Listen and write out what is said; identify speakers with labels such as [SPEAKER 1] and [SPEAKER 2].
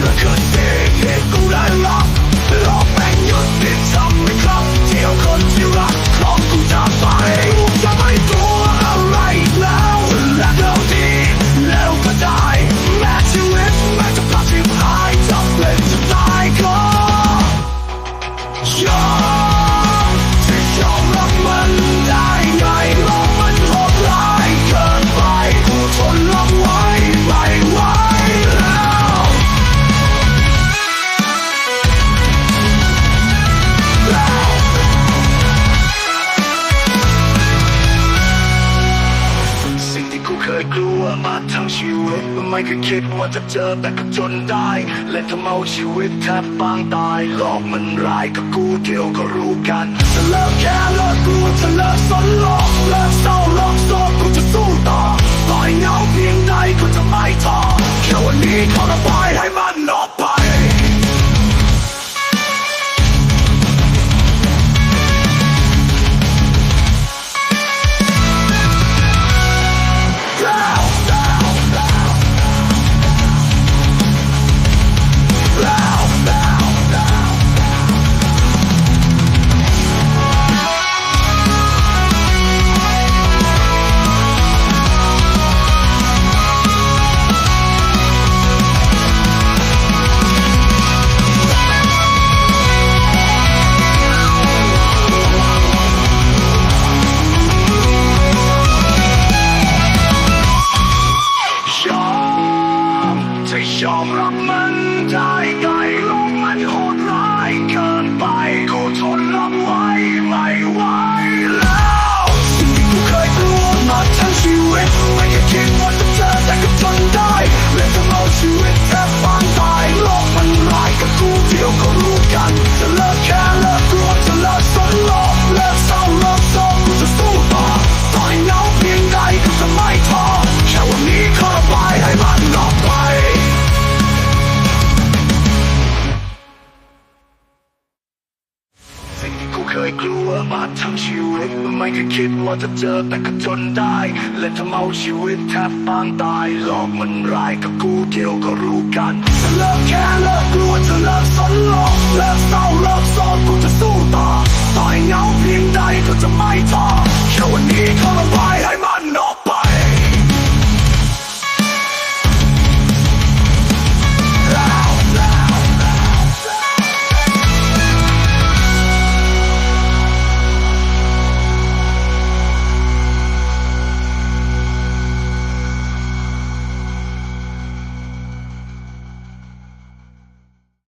[SPEAKER 1] the good thing is good I love ยกลัวมาทั้งชีวิตไม่เคยคิดว่าจะเจอแต่ก็จนได้ และทำเอาชีวิตแทบปางตายหลอกมันร้ายกับกูเดียวก็รู้กันจะเลิกแค่เลิกกลัวจะเลิกสนหลอก ยกลัวบาดทั้งชีวิต ไม่เคยคิดว่าจะเจอแต่ก็จนได้เล่ทำเอาชีวิตแทบปางตายหลอกมันร้ายกับกูเดียวก็รู้กันเลิกแค่เลิกกลัว